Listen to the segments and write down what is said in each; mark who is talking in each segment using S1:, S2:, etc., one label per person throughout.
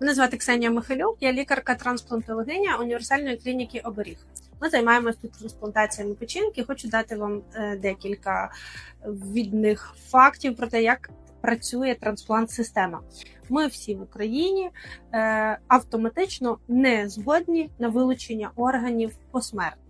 S1: Мене звати Ксенія Михайлюк, я лікарка-трансплантологиня універсальної клініки Оберіг. Ми займаємося тут трансплантаціями печінки. Хочу дати вам е, декілька відних фактів про те, як працює трансплант-система. Ми всі в Україні е, автоматично не згодні на вилучення органів посмертно.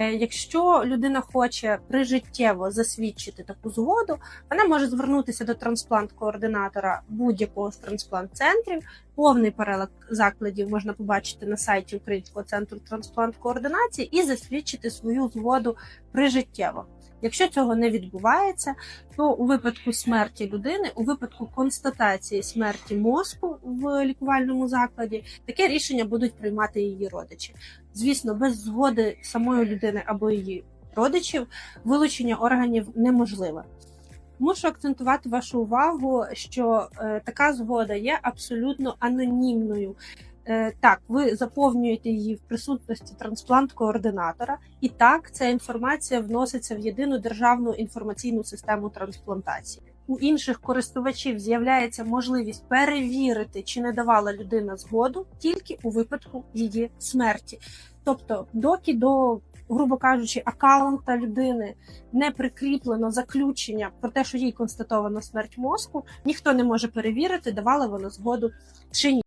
S1: Е, Якщо людина хоче прижиттєво засвідчити таку згоду, вона може звернутися до трансплант-координатора будь-якого з трансплант-центрів. Повний перелік закладів можна побачити на сайті Українського центру трансплант-координації і засвідчити свою згоду прижиттєво. Якщо цього не відбувається, то у випадку смерті людини, у випадку констатації смерті мозку в лікувальному закладі, таке рішення будуть приймати її родичі. Звісно, без згоди самої людини або її родичів вилучення органів неможливе. Мушу акцентувати вашу увагу, що е, така згода є абсолютно анонімною. Е, так, ви заповнюєте її в присутності трансплант-координатора, і так ця інформація вноситься в єдину державну інформаційну систему трансплантації. У інших користувачів з'являється можливість перевірити, чи не давала людина згоду тільки у випадку її смерті. Тобто, доки до, грубо кажучи, аккаунта людини не прикріплено заключення про те, що їй констатовано смерть мозку, ніхто не може перевірити, давала вона згоду чи ні.